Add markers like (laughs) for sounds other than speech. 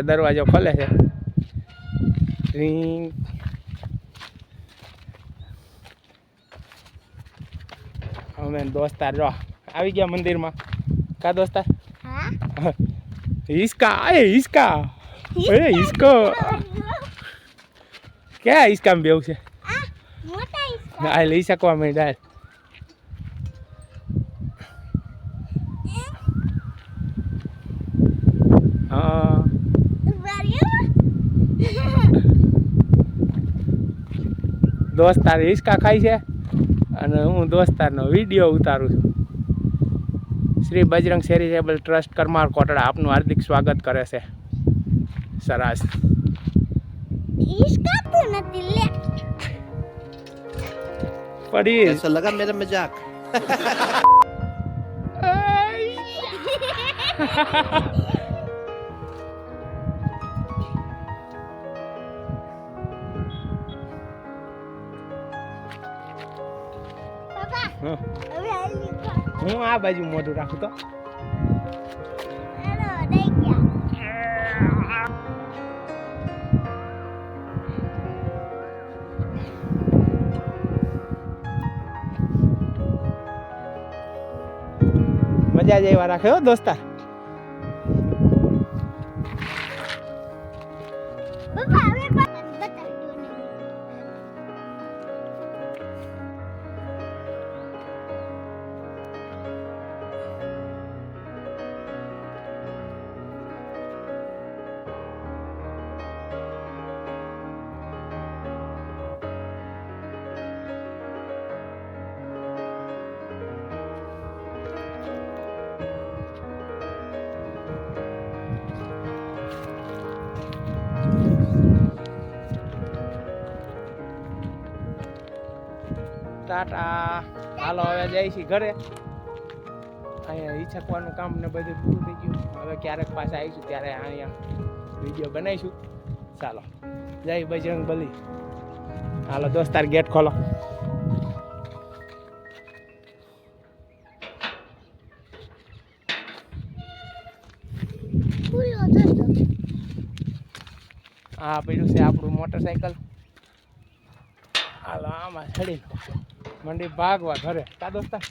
દરવાજો ખોલે છે. અમે દોસ્તાર જો આવી ગયા મંદિરમાં. કા દોસ્તાર? હિસકા એ હિસકા. એ હિસકો. ક્યાં હિસકામાં બેવું છે? આ લઈ શકવા મેં ડાયર હા દોસ્તાર હિસ્કા ખાય છે? અને હું દોસ્તારનો વીડિયો ઉતારું છું. શ્રી બજરંગ ચેરિટેબલ ટ્રસ્ટ કરમાર કોટડા આપનું હાર્દિક સ્વાગત કરે છે. સરસ. પડી. લગા મેરા મજાક. Ha! (laughs) (laughs) (laughs) હું. આ બાજુ મોઢું રાખું તો. મજા જ એવા રાખે હો દોસ્તાર. પપ્પા હવે ટાટા હાલો હવે જઈ છીએ ઘરે. અહીંયા ઈચ્છકવાનું કામ ને બધું પૂરું થઈ ગયું. હવે ક્યારેક પાછા આવીશું ત્યારે અહીંયા વીડિયો બનાવીશું. ચાલો, જય બજરંગ બલી. હાલો દોસ્તાર ગેટ ખોલો. આ પડ્યું છે આપણું મોટરસાયકલ હાલો, આમાં ચડી મંડી ભાગવા ઘરે. કા દોસ્તાર